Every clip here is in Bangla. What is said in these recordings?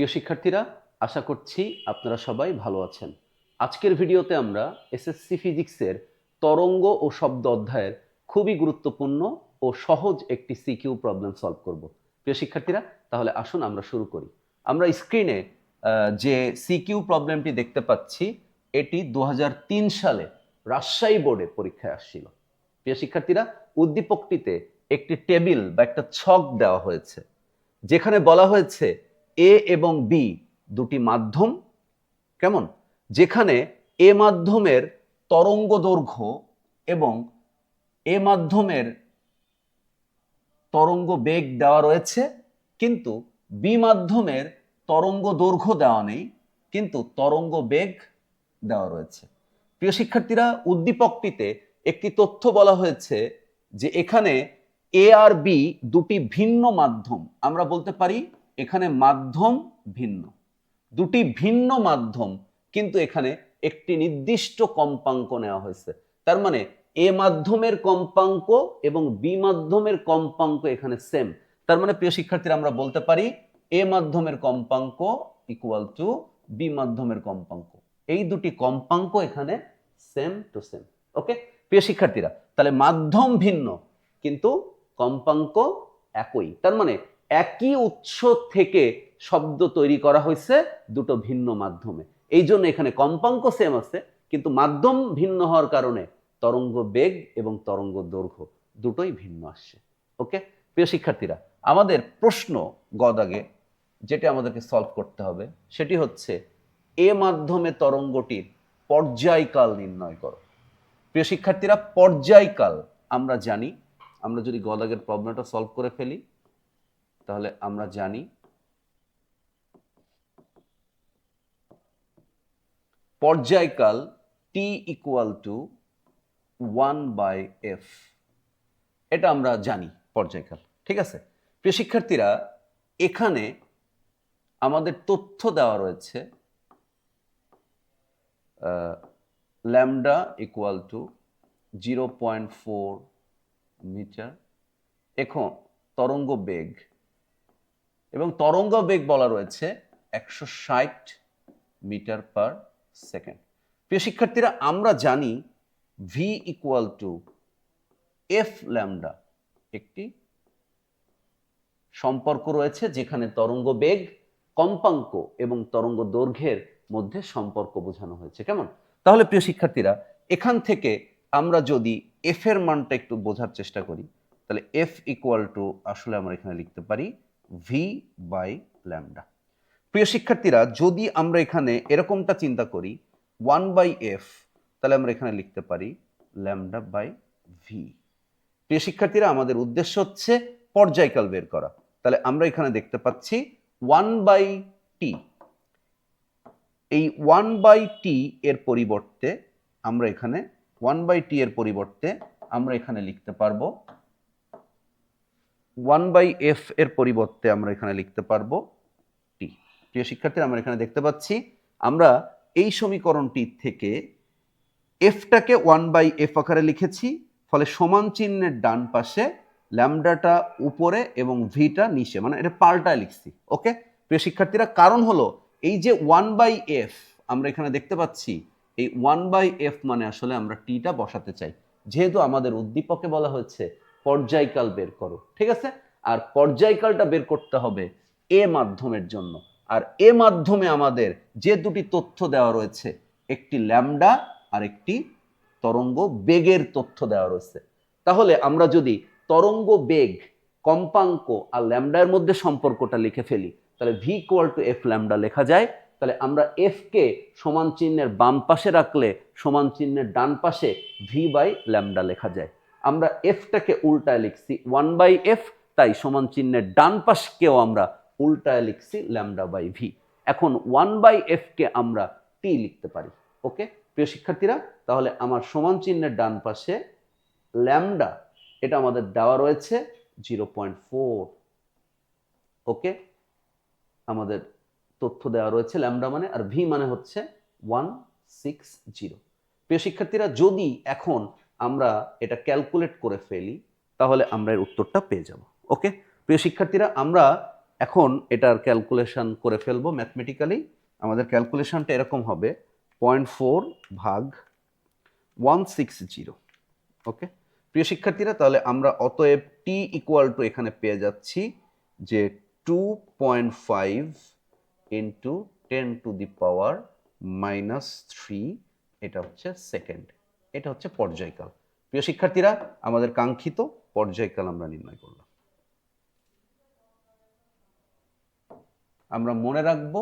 প্রিয় শিক্ষার্থীরা, আশা করছি আপনারা সবাই ভালো আছেন। আজকের ভিডিওতে আমরা এসএসসি ফিজিক্সের তরঙ্গ ও শব্দ অধ্যায়ের খুবই গুরুত্বপূর্ণ ও সহজ একটি সিকিউ প্রবলেম সলভ করব। প্রিয় শিক্ষার্থীরা, তাহলে আসুন আমরা শুরু করি। আমরা স্ক্রিনে যে সিকিউ প্রবলেমটি দেখতে পাচ্ছি, এটি দু হাজার তিন সালে রাজশাহী বোর্ডে পরীক্ষায় আসছিল। প্রিয় শিক্ষার্থীরা, উদ্দীপকটিতে একটি টেবিল বা একটা ছক দেওয়া হয়েছে, যেখানে বলা হয়েছে এ এবং বি দুটি মাধ্যম, কেমন? যেখানে এ মাধ্যমের তরঙ্গ দৈর্ঘ্য এবং এ মাধ্যমের তরঙ্গ বেগ দেওয়া রয়েছে, কিন্তু বি মাধ্যমের তরঙ্গ দৈর্ঘ্য দেওয়া নেই, কিন্তু তরঙ্গ বেগ দেওয়া রয়েছে। প্রিয় শিক্ষার্থীরা, উদ্দীপকটিতে একটি তথ্য বলা হয়েছে যে এখানে এ আর বি দুটি ভিন্ন মাধ্যম, আমরা বলতে পারি এখানে মাধ্যম ভিন্ন। দুটি ভিন্ন মাধ্যম, কিন্তু এখানে একটি নির্দিষ্ট কম্পাঙ্ক নেওয়া হয়েছে। তার মানে এ মাধ্যমের কম্পাঙ্ক এবং বি মাধ্যমের কম্পাঙ্ক এখানে সেম তার মানে প্রিয় শিক্ষার্থীরা, আমরা বলতে পারি, এ মাধ্যমের কম্পাঙ্ক ইকুয়াল টু বি মাধ্যমের কম্পাঙ্ক। এই দুটি কম্পাঙ্ক এখানে সেম টু সেম ওকে প্রিয় শিক্ষার্থীরা, তাহলে মাধ্যম ভিন্ন, কিন্তু কম্পাঙ্ক একই। তার মানে একই উৎস থেকে শব্দ তৈরি করা হয়েছে দুটো ভিন্ন মাধ্যমে। এই জন্য এখানে কম্পাঙ্ক সেম আছে, কিন্তু মাধ্যম ভিন্ন হওয়ার কারণে তরঙ্গ বেগ এবং তরঙ্গ দৈর্ঘ্য দুটোই ভিন্ন আসছে। ওকে প্রিয় শিক্ষার্থীরা, আমাদের প্রশ্ন গদাগে যেটি আমাদেরকে সলভ করতে হবে, সেটি হচ্ছে, এ মাধ্যমে তরঙ্গটির পর্যায়কাল নির্ণয় করো। প্রিয় শিক্ষার্থীরা, পর্যায়কাল আমরা জানি, আমরা যদি গদাগের প্রবলেমটা সলভ করে ফেলি তাহলে আমরা জানি পর্যায়কাল T equal to one by F এটা আমরা জানি পর্যায়কাল, ঠিক আছে? প্রিয় শিক্ষার্থীরা, এখানে আমাদের তথ্য দেওয়া রয়েছে lambda equal to zero point four metre এখন, তরঙ্গ বেগ এবং তরঙ্গ বেগ বলা রয়েছে একশো ষাট মিটার পার সেকেন্ড। প্রিয় শিক্ষার্থীরা, আমরা জানি V equal to F lambda একটি সম্পর্ক রয়েছে যেখানে তরঙ্গ বেগ, কম্পাঙ্ক এবং তরঙ্গ দৈর্ঘ্যের মধ্যে সম্পর্ক বোঝানো হয়েছে। কেমন? তাহলে প্রিয় শিক্ষার্থীরা, এখান থেকে আমরা যদি এফ এর মানটা একটু বোঝার চেষ্টা করি, তাহলে এফ ইকুয়াল টু আসলে আমরা এখানে লিখতে পারি ভি বাই ল্যামডা প্রিয় শিক্ষার্থীরা, যদি আমরা এখানে এরকমটা চিন্তা করি ওয়ান বাই এফ তাহলে আমরা এখানে লিখতে পারি ল্যামডা বাই ভি প্রিয় শিক্ষার্থীরা, আমাদের উদ্দেশ্য হচ্ছে পর্যায়কাল বের করা। তাহলে আমরা এখানে দেখতে পাচ্ছি ওয়ান বাই টি এই ওয়ান বাই টি এর পরিবর্তে আমরা এখানে ওয়ান বাই টি এর পরিবর্তে আমরা এখানে লিখতে পারব ওয়ান বাই এফ এর পরিবর্তে আমরা এখানে লিখতে পারব টি প্রিয় শিক্ষার্থীরা, আমরা এখানে দেখতে পাচ্ছি, আমরা এই সমীকরণটি থেকে এফটাকে ওয়ান বাই এফ আকারে লিখেছি, ফলে সমান চিহ্নের ডান পাশে ল্যামডাটা উপরে এবং ভিটা নিচে মানে এটা পাল্টায় লিখছি, ওকে? প্রিয় শিক্ষার্থীরা, কারণ হলো এই যে ওয়ান বাই এফ আমরা এখানে দেখতে পাচ্ছি, এই ওয়ান বাই এফ মানে আসলে আমরা টিটা বসাতে চাই। যেহেতু আমাদের উদ্দীপকে বলা হয়েছে পর্যায়কাল বের করো, ঠিক আছে? আর পর্যায়কালটা বের করতে হবে এ মাধ্যমের জন্য। আর এ মাধ্যমে আমাদের যে দুটি তথ্য দেওয়া রয়েছে, একটি ল্যামডা আর একটি তরঙ্গ বেগের তথ্য দেওয়া রয়েছে। তাহলে আমরা যদি তরঙ্গ বেগ, কম্পাঙ্ক আর ল্যামডার মধ্যে সম্পর্কটা লিখে ফেলি, তাহলে V equal to F lambda লেখা যায়। তাহলে আমরা এফকে সমান চিহ্নের বাম পাশে রাখলে সমান চিহ্নের ডান পাশে ভি বাই ল্যামডা লেখা যায়। আমরা এফটাকে উল্টায় লিখছি ওয়ান বাই এফ তাই সমান চিহ্নের ডান পাশকেও আমরা উল্টায় লিখছি ল্যামডা বাই ভি এখন ওয়ান বাই এফকে আমরা টি লিখতে পারি ওকে প্রিয় শিক্ষার্থীরা, তাহলে আমার সমান চিহ্নের ডান পাশে ল্যামডা, এটা আমাদের দেওয়া রয়েছে জিরো পয়েন্ট ফোর ওকে আমাদের তথ্য দেওয়া রয়েছে ল্যামডা মানে আর ভি মানে হচ্ছে ওয়ান সিক্স জিরো প্রিয় শিক্ষার্থীরা, যদি এখন আমরা এটা ক্যালকুলেট করে ফেলি, তাহলে আমরা এর উত্তরটা পেয়ে যাব। ওকে? প্রিয় শিক্ষার্থীরা, আমরা এখন এটার ক্যালকুলেশন করে ফেলব ম্যাথমেটিক্যালি আমাদের ক্যালকুলেশনটা এরকম হবে পয়েন্ট ফোর ভাগ ওয়ান সিক্স জিরো ওকে? প্রিয় শিক্ষার্থীরা, তাহলে আমরা অতএব টি ইকুয়াল টু এখানে পেয়ে যাচ্ছি যে two point five into ten to the power minus three এটা হচ্ছে সেকেন্ড এটা হচ্ছে পর্যায়কাল প্রিয় শিক্ষার্থীরা, আমাদের কাঙ্ক্ষিত পর্যায়কাল আমরা নির্ণয় করলাম। আমরা মনে রাখব,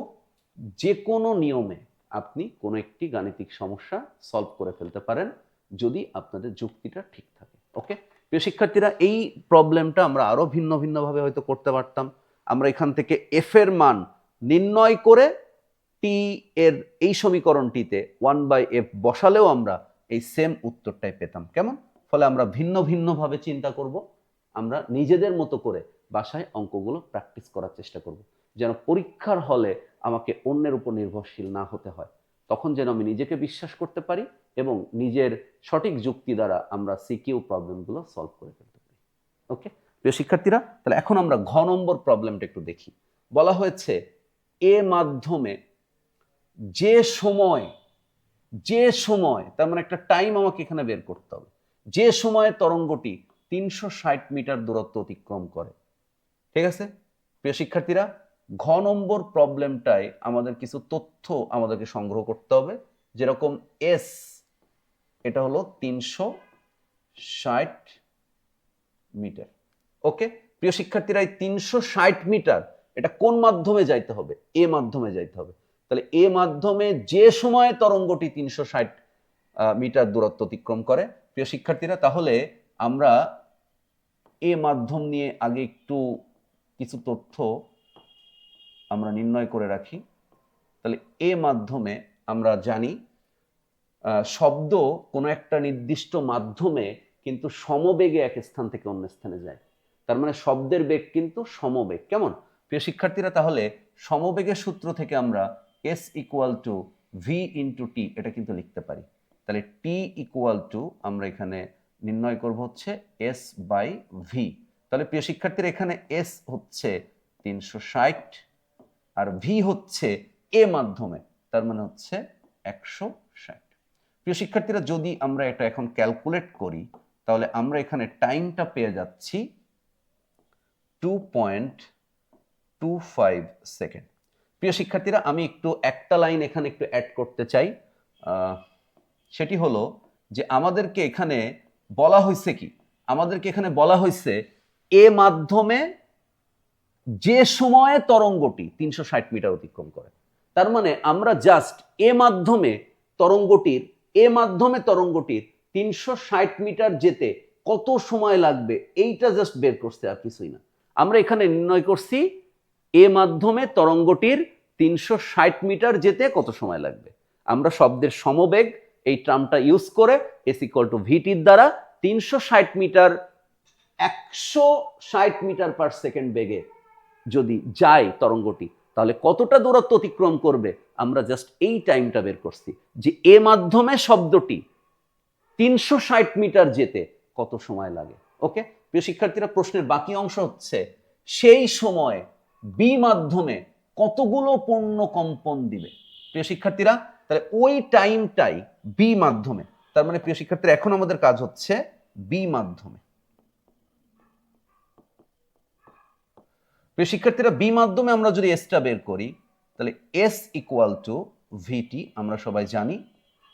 যে কোনো নিয়মে আপনি কোনো একটি গাণিতিক সমস্যা সলভ করে ফেলতে পারেন যদি আপনাদের যুক্তিটা ঠিক থাকে। ওকে? প্রিয় শিক্ষার্থীরা, এই প্রবলেমটা আমরা আরও ভিন্ন ভিন্নভাবে হয়তো করতে পারতাম। আমরা এখান থেকে এফ এর মান নির্ণয় করে টি এর এই সমীকরণটিতে ওয়ান বাই এফ বসালেও আমরা এই সেম উত্তরটাই পেতাম। কেমন? ফলে আমরা ভিন্ন ভিন্নভাবে চিন্তা করব, আমরা নিজেদের মতো করে বাসায় অঙ্কগুলো প্র্যাকটিস করার চেষ্টা করব। যেন পরীক্ষার হলে আমাকে অন্যের উপর নির্ভরশীল না হতে হয়। তখন যেন আমি নিজেকে বিশ্বাস করতে পারি এবং নিজের সঠিক যুক্তি দ্বারা আমরা সিকিউ প্রবলেমগুলো সলভ করে ফেলতে পারি। ওকে প্রিয় শিক্ষার্থীরা, তাহলে এখন আমরা ঘ নম্বর প্রবলেমটা একটু দেখি। বলা হয়েছে, এ মাধ্যমে যে সময় যে সময়, তার মানে একটা টাইম আমাকে এখানে বের করতে হবে। যে সময়ে তরঙ্গটি তিনশো ষাট মিটার দূরত্ব অতিক্রম করে। ঠিক আছে? প্রিয় শিক্ষার্থীরা, ঘ নম্বর প্রবলেমটায় আমাদের কিছু তথ্য আমাদেরকে সংগ্রহ করতে হবে। যেরকম এস এটা হলো তিনশো ষাট মিটার। ওকে প্রিয় শিক্ষার্থীরা, এই তিনশো ষাট মিটার, এটা কোন মাধ্যমে যাইতে হবে? এ মাধ্যমে যাইতে হবে। তাহলে এ মাধ্যমে যে সময়ে তরঙ্গটি তিনশো ষাট মিটার দূরত্ব অতিক্রম করে, প্রিয় শিক্ষার্থীরা, তাহলে আমরা এ মাধ্যম নিয়ে আগে একটু কিছু তথ্য আমরা নির্ণয় করে রাখি। তাহলে এ মাধ্যমে আমরা জানি শব্দ কোনো একটা নির্দিষ্ট মাধ্যমে কিন্তু সমবেগে এক স্থান থেকে অন্য স্থানে যায়। তার মানে শব্দের বেগ কিন্তু সমবেগ। কেমন? প্রিয় শিক্ষার্থীরা, তাহলে সমবেগের সূত্র থেকে আমরা S equal to V into T এটা কিন্তু লিখতে পারি। তাহলে টি ইকুয়াল টু আমরা এখানে নির্ণয় করব হচ্ছে এস বাই ভি তাহলে প্রিয় শিক্ষার্থীরা, এখানে এস হচ্ছে তিনশো ষাট আর ভি হচ্ছে এ মাধ্যমে, তার মানে হচ্ছে একশো ষাট। প্রিয় শিক্ষার্থীরা, যদি আমরা এটা এখন ক্যালকুলেট করি, তাহলে আমরা এখানে টাইমটা পেয়ে যাচ্ছি two point two five second প্রিয় শিক্ষার্থীরা, আমি একটু একটা লাইন এখানে একটু অ্যাড করতে চাই। সেটি হলো যে আমাদেরকে এখানে বলা হয়েছে কি? আমাদেরকে এখানে বলা হয়েছে এ মাধ্যমে যে সময়ে তরঙ্গটি তিনশো ষাট মিটার অতিক্রম করে। তার মানে আমরা জাস্ট এ মাধ্যমে তরঙ্গটির, এ মাধ্যমে তরঙ্গটির তিনশো ষাট মিটার যেতে কত সময় লাগবে, এইটা জাস্ট বের করছে আর কিছুই না। আমরা এখানে নির্ণয় করছি এ মাধ্যমে তরঙ্গটির তিনশো ষাট মিটার যেতে কত সময় লাগবে? আমরা শব্দের সমবেগ এই ট্রামটা ইউজ করে এস ইকুয়াল টু ভিটির দ্বারা তিনশো ষাট মিটার, একশো ষাট মিটার পার সেকেন্ড বেগে যদি যায় তরঙ্গটি, তাহলে কতটা দূরত্ব অতিক্রম করবে? আমরা জাস্ট এই টাইমটা বের করছি যে এ মাধ্যমে শব্দটি তিনশো ষাট মিটার যেতে কত সময় লাগে? ওকে প্রিয় শিক্ষার্থীরা, প্রশ্নের বাকি অংশ হচ্ছে, সেই সময় বি মাধ্যমে কতগুলো পণ্য কম্পন দিবে? প্রিয় শিক্ষার্থীরা, তাহলে ওই টাইমটাই বি মাধ্যমে তার মানে প্রিয় শিক্ষার্থীরা, এখন আমাদের কাজ হচ্ছে বি মাধ্যমে প্রিয় শিক্ষার্থীরা বি মাধ্যমে আমরা যদি এসটা বের করি, তাহলে এস ইকুয়াল টু ভিটি আমরা সবাই জানি।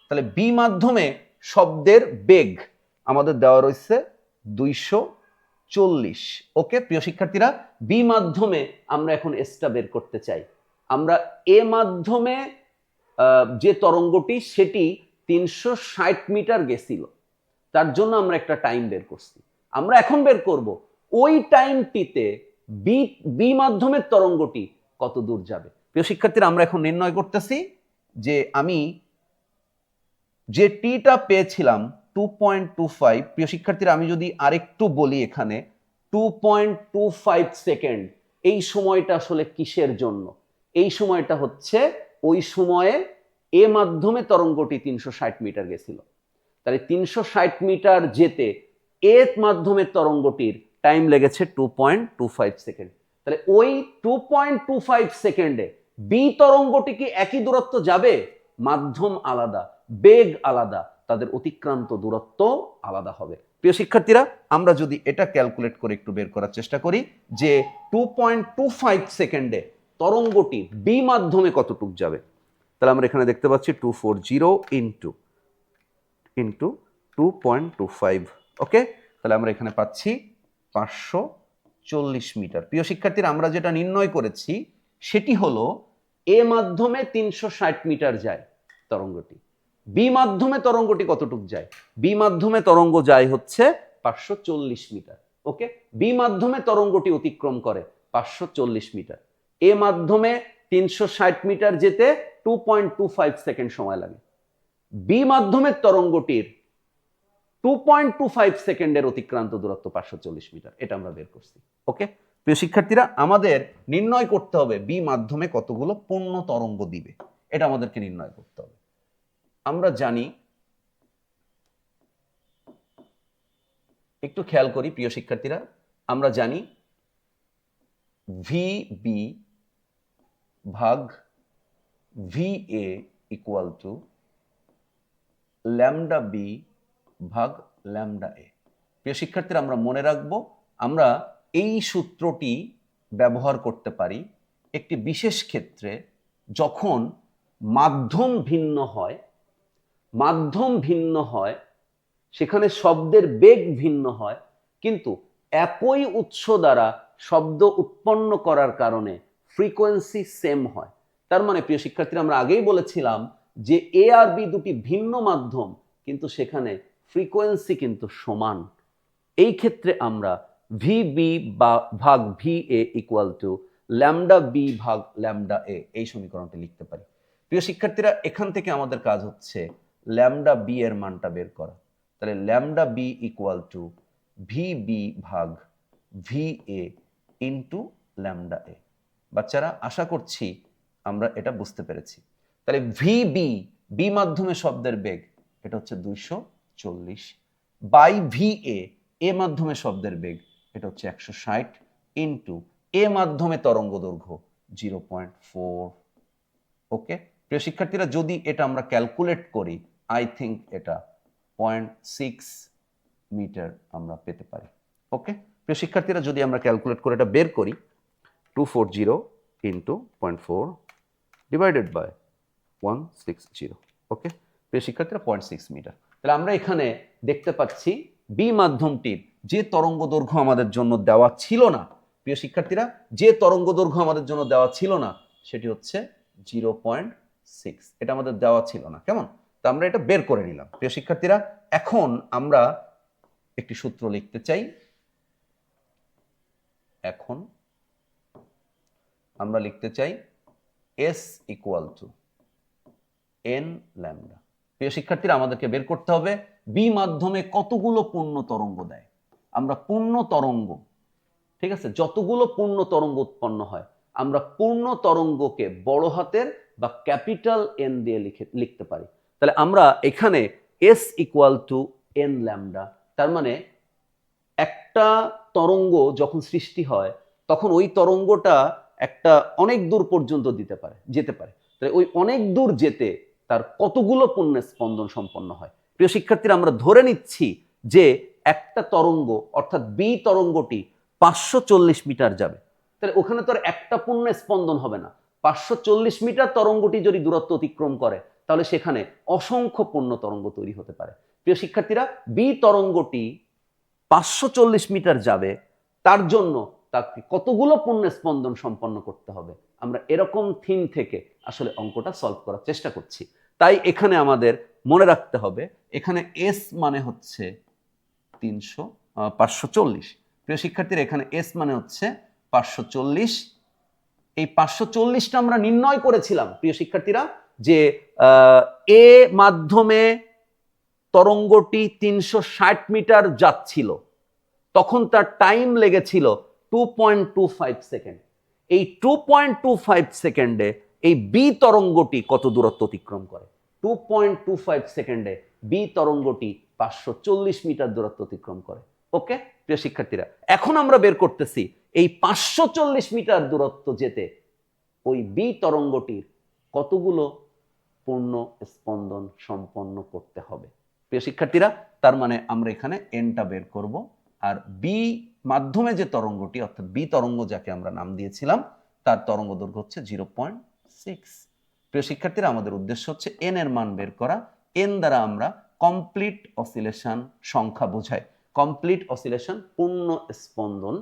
তাহলে বি মাধ্যমে শব্দের বেগ আমাদের দেওয়া রয়েছে দুইশো চল্লিশ। ওকে, প্রিয় শিক্ষার্থীরা, বি মাধ্যমে আমরা এখন এসটা বের করতে চাই। আমরা এ মাধ্যমে যে তরঙ্গটি, সেটি তিনশো ষাট মিটার গেছিল। তার জন্য আমরা একটা টাইম বের করছি। আমরা এখন বের করব, ওই টাইমটিতে বি বি মাধ্যমের তরঙ্গটি কত দূর যাবে? প্রিয় শিক্ষার্থীরা, আমরা এখন নির্ণয় করতেছি যে আমি যে টিটা পেয়েছিলাম টু পয়েন্ট টু ফাইভ প্রিয় শিক্ষার্থীরা, আমি যদি আরেকটু বলি এখানে two point two five second এই সময়টা আসলে কিসের জন্য? এই সময়টা হচ্ছে, ওই সময়ে এ মাধ্যমে তরঙ্গটি তিনশো ষাট মিটার গেছিল। তাহলে তিনশো ষাট মিটার যেতে, এ মাধ্যমে তরঙ্গটির টাইম লেগেছে two point two five second তাহলে ওই টু পয়েন্ট টু ফাইভ সেকেন্ডে বি তরঙ্গটি কি একই দূরত্ব যাবে? মাধ্যম আলাদা, বেগ আলাদা। তাদের অতিক্রান্ত দূরত্ব আলাদা হবে। প্রিয় শিক্ষার্থীরা, আমরা যদি এটা ক্যালকুলেট করে একটু বের করার চেষ্টা করি যে টু পয়েন্ট টু ফাইভ সেকেন্ডে তরঙ্গটি বি মাধ্যমে কতটুক যাবে? তাহলে আমরা এখানে দেখতে পাচ্ছি two four zero into into two point two five okay তাহলে আমরা এখানে পাচ্ছি পাঁচশো চল্লিশ মিটার। প্রিয় শিক্ষার্থীরা, আমরা যেটা নির্ণয় করেছি, সেটি হলো এ মাধ্যমে তিনশো ষাট মিটার যায় তরঙ্গটি। বি মাধ্যমে তরঙ্গটি কতটুক যায়? বি মাধ্যমে তরঙ্গ যায় হচ্ছে পাঁচশো চল্লিশ মিটার ওকে বি মাধ্যমে তরঙ্গটি অতিক্রম করে পাঁচশো চল্লিশ মিটার। এ মাধ্যমে তিনশো ষাট মিটার যেতে two point two five second সময় লাগে। বি মাধ্যমের তরঙ্গটির টু পয়েন্ট টু ফাইভ সেকেন্ডের অতিক্রান্ত দূরত্ব পাঁচশো চল্লিশ মিটার, এটা আমরা বের করছি ওকে প্রিয় শিক্ষার্থীরা, আমাদের নির্ণয় করতে হবে বি মাধ্যমে কতগুলো পূর্ণ তরঙ্গ দিবে, এটা আমাদেরকে নির্ণয় করতে হবে। আমরা জানি, একটু খেয়াল করি প্রিয় শিক্ষার্থীরা, আমরা জানি ভি বি ভাগ V A equal to lambda B ভাগ ল্যামডা এ প্রিয় শিক্ষার্থীরা, আমরা মনে রাখব, আমরা এই সূত্রটি ব্যবহার করতে পারি একটি বিশেষ ক্ষেত্রে যখন মাধ্যম ভিন্ন হয় মাধ্যম ভিন্ন হয়, সেখানে শব্দের বেগ ভিন্ন হয়, কিন্তু একই উৎস দ্বারা শব্দ উৎপন্ন করার কারণে ফ্রিকোয়েন্সি সেম হয়। তার মানে প্রিয় শিক্ষার্থীরা, আমরা আগেই বলেছিলাম যে এ আর বি দুটি ভিন্ন মাধ্যম, কিন্তু সেখানে ফ্রিকোয়েন্সি কিন্তু সমান। এই ক্ষেত্রে আমরা ভি বি বা ভাগ V A equal to lambda B ভাগ ল্যামডা এ এই সমীকরণটি লিখতে পারি। প্রিয় শিক্ষার্থীরা, এখান থেকে আমাদের কাজ হচ্ছে ল্যামডা বি এর মানটা বের করা। তাহলে lambda B equal to V B ভাগ V A into lambda A বাচ্চারা, আশা করছি আমরা এটা বুঝতে পেরেছি। তাহলে ভি বি বি মাধ্যমে শব্দের বেগ, এটা হচ্ছে দুইশো চল্লিশ। বাই ভি এ এ মাধ্যমে শব্দের বেগ, এটা হচ্ছে একশো ষাট ইন্টু এ মাধ্যমে তরঙ্গ দৈর্ঘ্য জিরো পয়েন্ট ফোর ওকে প্রিয় শিক্ষার্থীরা, যদি এটা আমরা ক্যালকুলেট করি আই থিঙ্ক এটা পয়েন্ট সিক্স মিটার আমরা পেতে পারি। ওকে প্রিয় শিক্ষার্থীরা, যদি আমরা ক্যালকুলেট করে এটা বের করি two four zero into point four divided by one six zero okay প্রিয় শিক্ষার্থীরা পয়েন্ট সিক্স মিটার তাহলে আমরা এখানে দেখতে পাচ্ছি বি মাধ্যমটির যে তরঙ্গ দৈর্ঘ্য আমাদের জন্য দেওয়া ছিল না, প্রিয় শিক্ষার্থীরা, যে তরঙ্গ দৈর্ঘ্য আমাদের জন্য দেওয়া ছিল না, সেটি হচ্ছে জিরো পয়েন্ট সিক্স এটা আমাদের দেওয়া ছিল না। কেমন? তো আমরা এটা বের করে নিলাম। প্রিয় শিক্ষার্থীরা, এখন আমরা একটি সূত্র লিখতে চাই। এখন আমরা লিখতে চাই S equal to N lambda প্রিয় শিক্ষার্থীরা, আমাদেরকে বের করতে হবে। বি মাধ্যমে কতগুলো পূর্ণ তরঙ্গ দেয়? আমরা পূর্ণ তরঙ্গ, ঠিক আছে? যতগুলো পূর্ণ তরঙ্গ উৎপন্ন হয়, আমরা পূর্ণ তরঙ্গকে বড় হাতের বা ক্যাপিটাল এন দিয়ে লিখে, লিখতে পারি। তাহলে আমরা এখানে S equal to N lambda তার মানে একটা তরঙ্গ যখন সৃষ্টি হয়, তখন ওই তরঙ্গটা একটা অনেক দূর পর্যন্ত দিতে পারে, যেতে পারে। তাহলে ওই অনেক দূর যেতে তার কতগুলো পূর্ণ স্পন্দন সম্পন্ন হয়? প্রিয় শিক্ষার্থীরা, আমরা ধরে নিচ্ছি যে একটা তরঙ্গ, অর্থাৎ বি তরঙ্গটি পাঁচশো চল্লিশ মিটার যাবে। তাহলে ওখানে তো আর একটা পূর্ণ স্পন্দন হবে না। পাঁচশো চল্লিশ মিটার তরঙ্গটি যদি দূরত্ব অতিক্রম করে তাহলে সেখানে অসংখ্য পূর্ণ তরঙ্গ তৈরি হতে পারে। প্রিয় শিক্ষার্থীরা বি তরঙ্গটি পাঁচশো চল্লিশ মিটার যাবে, তার জন্য তাকে কতগুলো পূর্ণ স্পন্দন সম্পন্ন করতে হবে? আমরা এরকম থিম থেকে আসলে অঙ্কটা সলভ করার চেষ্টা করছি। তাই এখানে আমাদের মনে রাখতে হবে, এখানে এস মানে হচ্ছে তিনশো পাঁচশো চল্লিশ। প্রিয় শিক্ষার্থীরা, এখানে এস মানে হচ্ছে পাঁচশো চল্লিশ। এই পাঁচশো চল্লিশটা আমরা নির্ণয় করেছিলাম, প্রিয় শিক্ষার্থীরা। যে এ মাধ্যমে তরঙ্গটি তিনশো ষাট মিটার যাচ্ছিল। তখন তার টাইম লেগেছিল two point two five second এই টু পয়েন্ট টু ফাইভ সেকেন্ডে এই বি তরঙ্গটি কত দূরত্ব অতিক্রম করে? টু পয়েন্ট টু ফাইভ সেকেন্ডে বি তরঙ্গটি পাঁচশো চল্লিশ মিটার দূরত্ব অতিক্রম করে। ওকে প্রিয় শিক্ষার্থীরা, এখন আমরা বের করতেছি এই পাঁচশো চল্লিশ মিটার দূরত্ব যেতে। ওই বি তরঙ্গটির কতগুলো পূর্ণ স্পন্দন সম্পন্ন করতে হবে। প্রিয় শিক্ষার্থীরা, তার মানে আমরা এখানে এনটা বের করব আর বি মাধ্যমে যে তরঙ্গটি, অর্থাৎ বি তরঙ্গ যাকে আমরা নাম দিয়েছিলাম, তার তরঙ্গ দৈর্ঘ্য হচ্ছে জিরো পয়েন্ট সিক্স প্রিয় শিক্ষার্থীরা, আমাদের উদ্দেশ্য হচ্ছে এন এর মান বের করা। এন দ্বারা আমরা কমপ্লিট অসিলেশন সংখ্যা বোঝাই। কমপ্লিট অসিলেশন পূর্ণ স্পন্দন,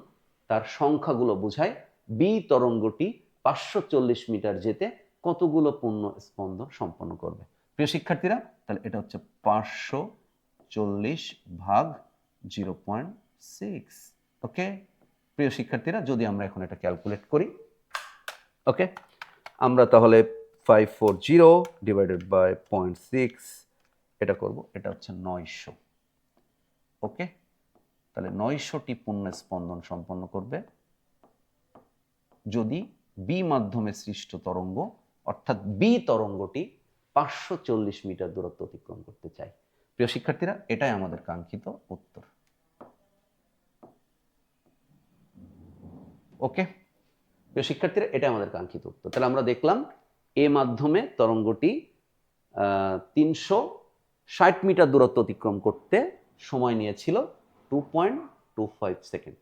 তার সংখ্যাগুলো বোঝায় বি তরঙ্গটি পাঁচশো চল্লিশ মিটার যেতে কতগুলো পূর্ণ স্পন্দন সম্পন্ন করবে? প্রিয় শিক্ষার্থীরা, তাহলে এটা হচ্ছে পাঁচশো চল্লিশ ভাগ জিরো পয়েন্ট সিক্স। ওকে? প্রিয় শিক্ষার্থীরা, যদি আমরা এখন এটা ক্যালকুলেট করি, ওকে? আমরা তাহলে five four zero divided by point six, এটা করব, এটা হচ্ছে নয়শো। ওকে? তাহলে নয়শোটি পূর্ণ স্পন্দন সম্পন্ন করবে। যদি বি মাধ্যমে সৃষ্ট তরঙ্গ অর্থাৎ বি তরঙ্গটি পাঁচশো চল্লিশ মিটার দূরত্ব অতিক্রম করতে চায় প্রিয় শিক্ষার্থীরা, এটাই আমাদের কাঙ্ক্ষিত উত্তর। ওকে? প্রিয় শিক্ষার্থীরা, এটাই আমাদের কাঙ্ক্ষিত উত্তর। তাহলে আমরা দেখলাম এ মাধ্যমে তরঙ্গটি তিনশো ষাট মিটার দূরত্ব অতিক্রম করতে সময় নিয়েছিল two point two five second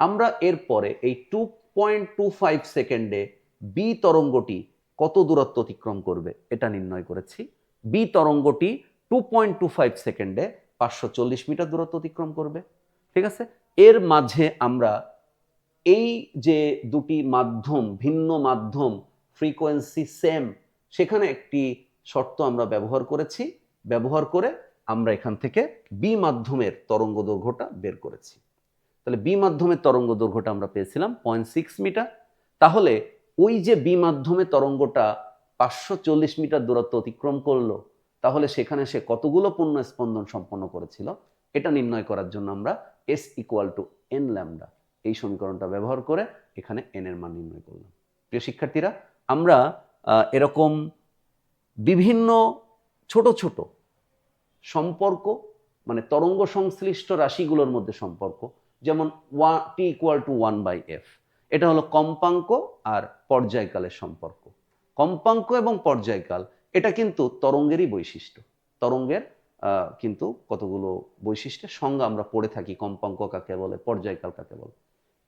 আমরা এরপরে এই টু পয়েন্ট টু ফাইভ সেকেন্ডে বি তরঙ্গটি কত দূরত্ব অতিক্রম করবে এটা নির্ণয় করেছি। বি তরঙ্গটি টু পয়েন্ট টু ফাইভ সেকেন্ডে পাঁচশো চল্লিশ মিটার দূরত্ব অতিক্রম করবে। ঠিক আছে? এর মাঝে আমরা এই যে দুটি মাধ্যম, ভিন্ন মাধ্যম ফ্রিকোয়েন্সি সেম সেখানে একটি শর্ত আমরা ব্যবহার করেছি। ব্যবহার করে আমরা এখান থেকে বি মাধ্যমের তরঙ্গ দৈর্ঘ্যটা বের করেছি। তাহলে বি মাধ্যমের তরঙ্গ দৈর্ঘ্যটা আমরা পেয়েছিলাম পয়েন্ট সিক্স মিটার। তাহলে ওই যে বি মাধ্যমে তরঙ্গটা পাঁচশো চল্লিশ মিটার দূরত্ব অতিক্রম করল, তাহলে সেখানে সে কতগুলো পূর্ণ স্পন্দন সম্পন্ন করেছিল? এটা নির্ণয় করার জন্য আমরা S equal to N lambda এই সমীকরণটা ব্যবহার করে এখানে এন এর মান নির্ণয় করলাম। প্রিয় শিক্ষার্থীরা, আমরা এরকম বিভিন্ন ছোট ছোট সম্পর্ক মানে তরঙ্গ সংশ্লিষ্ট রাশিগুলোর মধ্যে সম্পর্ক, যেমন one T equal to one by F এটা হলো কম্পাঙ্ক আর পর্যায়কালের সম্পর্ক। কম্পাঙ্ক এবং পর্যায়কাল, এটা কিন্তু তরঙ্গেরই বৈশিষ্ট্য। তরঙ্গের কিন্তু কতগুলো বৈশিষ্ট্যের সংজ্ঞা আমরা পড়ে থাকি, কম্পাঙ্ক কাকে বলে, পর্যায়কাল কাকে বলে।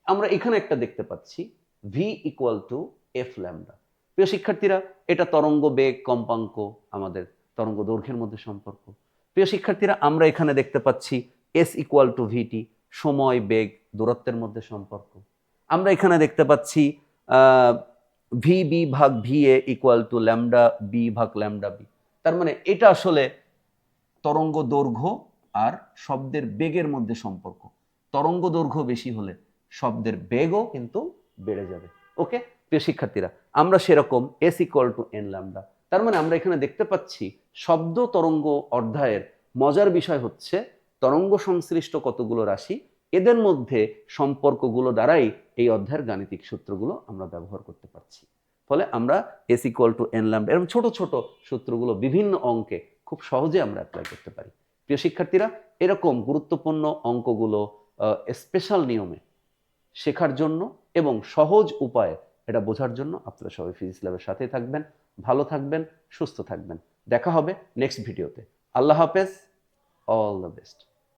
আমরা এখানে একটা দেখতে পাচ্ছি V equal to F lambda প্রিয় শিক্ষার্থীরা, এটা তরঙ্গ বেগ, কম্পাঙ্ক, আমাদের তরঙ্গ দৈর্ঘ্যের মধ্যে সম্পর্ক। প্রিয় শিক্ষার্থীরা, আমরা এখানে দেখতে পাচ্ছি এস ইকুয়াল টু ভিটি সময়, বেগ, দূরত্বের মধ্যে সম্পর্ক। আমরা এখানে দেখতে পাচ্ছি ভি বি ভাগ V A equal to lambda B ভাগ ল্যামডা বি তার মানে এটা আসলে তরঙ্গ দৈর্ঘ্য আর শব্দের বেগের মধ্যে সম্পর্ক। তরঙ্গ দৈর্ঘ্য বেশি হলে শব্দের বেগও কিন্তু বেড়ে যাবে। ওকে? প্রিয় শিক্ষার্থীরা, আমরা সেরকম S equal to N lambda তার মানে আমরা এখানে দেখতে পাচ্ছি শব্দ তরঙ্গ অধ্যায়ের মজার বিষয় হচ্ছে তরঙ্গ সংশ্লিষ্ট কতগুলো রাশি এদের মধ্যে সম্পর্কগুলো দ্বারাই এই অধ্যায়ের গাণিতিক সূত্রগুলো আমরা ব্যবহার করতে পারছি। ফলে আমরা S equal to N lambda এরকম ছোট ছোট সূত্রগুলো বিভিন্ন অঙ্কে খুব সহজে আমরা অ্যাপ্লাই করতে পারি। প্রিয় শিক্ষার্থীরা, এরকম গুরুত্বপূর্ণ অঙ্কগুলো স্পেশাল নিয়মে শেখার জন্য এবং সহজ উপায়ে এটা বোঝার জন্য আপনারা সবাই ফিজিক্স ল্যাবের সাথে থাকবেন, ভালো থাকবেন, সুস্থ থাকবেন। দেখা হবে নেক্সট ভিডিওতে আল্লাহ হাফেজ অল দ্য বেস্ট